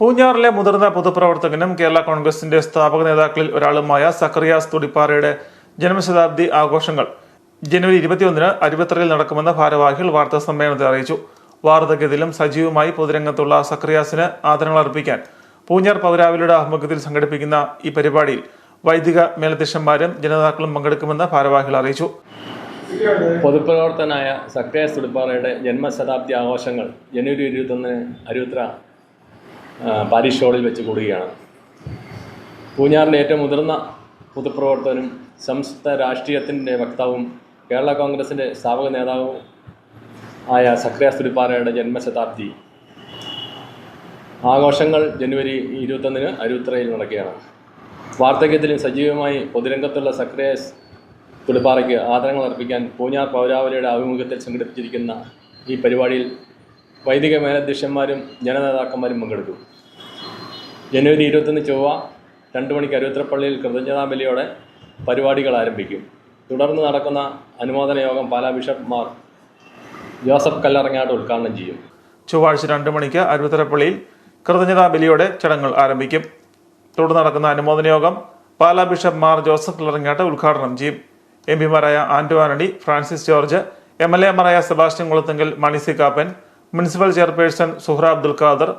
പൂഞ്ഞാറിലെ മുതിർന്ന പൊതുപ്രവർത്തകനും കേരള കോൺഗ്രസിന്റെ സ്ഥാപക നേതാക്കളിൽ ഒരാളുമായ സക്കറിയാസ് തുടിപ്പാറയുടെ ജന്മശതാബ്ദി ആഘോഷങ്ങൾ ജനുവരി ഇരുപത്തിയൊന്നിന് അരുപത്തറയിൽ നടക്കുമെന്ന് ഭാരവാഹികൾ വാർത്താ സമ്മേളനത്തിൽ അറിയിച്ചു. വാർദ്ധക്യത്തിലും സജീവമായി പൊതുരംഗത്തുള്ള സക്രിയാസിന് ആദരങ്ങൾ അർപ്പിക്കാൻ പൂഞ്ഞാർ പൗരാവലിയുടെ ആഭിമുഖ്യത്തിൽ സംഘടിപ്പിക്കുന്ന ഈ പരിപാടിയിൽ വൈദിക മേലധ്യക്ഷന്മാരും ജനതാക്കളും പങ്കെടുക്കുമെന്ന് ഭാരവാഹികൾ അറിയിച്ചു. പൊതുപ്രവർത്തനായ സക്രിയാസ് തുടിപ്പാറയുടെ ജന്മശതാബ്ദി ആഘോഷങ്ങൾ ജനുവരി ഇരുപത്തൊന്നിന് അരുത്ര പാരീഷ് ഹാളിൽ വെച്ച് കൂടുകയാണ്. പൂഞ്ഞാറിലെ ഏറ്റവും മുതിർന്ന പൊതുപ്രവർത്തകനും സംസ്ഥ രാഷ്ട്രീയത്തിന്റെ വക്താവും കേരള കോൺഗ്രസിന്റെ സ്ഥാപക നേതാവും ആയ സക്രിയ സുരിപ്പാറയുടെ ജന്മശതാബ്ദി. ആഘോഷങ്ങൾ ജനുവരി ഇരുപത്തൊന്നിന് അരുത്രയിൽ നടക്കുകയാണ്. വാർദ്ധക്യത്തിലും സജീവമായി പൊതുരംഗത്തുള്ള സക്രിയ തുടിപ്പാറയ്ക്ക് ആദരങ്ങൾ അർപ്പിക്കാൻ പൂഞ്ഞാർ പൗരാവലിയുടെ ആഭിമുഖ്യത്തിൽ സംഘടിപ്പിച്ചിരിക്കുന്ന ഈ പരിപാടിയിൽ വൈദിക മേലധ്യക്ഷന്മാരും ജനനേതാക്കന്മാരും പങ്കെടുക്കും. ജനുവരി ഇരുപത്തൊന്ന് ചൊവ്വ രണ്ട് മണിക്ക് അരുവത്രപ്പള്ളിയിൽ കൃതജ്ഞതാബലിയോടെ പരിപാടികൾ ആരംഭിക്കും. തുടർന്ന് നടക്കുന്ന അനുമോദന യോഗം പാലാ ബിഷപ്പ്മാർ ജോസഫ് കല്ലറങ്ങാട് ഉദ്ഘാടനം ചെയ്യും. ചൊവ്വാഴ്ച രണ്ട് മണിക്ക് അരുവത്തരപ്പള്ളിയിൽ കൃതജ്ഞതാബലിയോടെ ചടങ്ങുകൾ ആരംഭിക്കും. തുടർന്ന് നടക്കുന്ന അനുമോദന യോഗം പാലാ ബിഷപ്പ് മാർ ജോസഫ് കല്ലറങ്ങാട്ട് ഉദ്ഘാടനം ചെയ്യും. എം പിമാരായ Anto Antony Francis George M L എമാരായ Sebastian Kulathunkal Mani C Kappan municipal chairperson Suhra Abdul Khader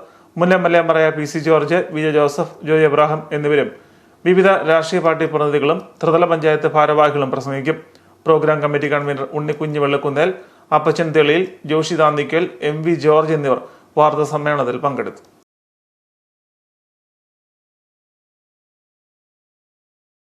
L എമാരായ P C George V J Joseph Joy Abraham എന്നിവരും വിവിധ രാഷ്ട്രീയ പാർട്ടി പ്രതിനിധികളും ത്രിതല പഞ്ചായത്ത് ഭാരവാഹികളും പ്രസംഗിക്കും. Programme committee convener Unnikunju Vellakunnel Appachan Theliyil Joshi Thanthikkal M V George എന്നിവർ വാർത്താ സമ്മേളനത്തിൽ പങ്കെടുത്തു.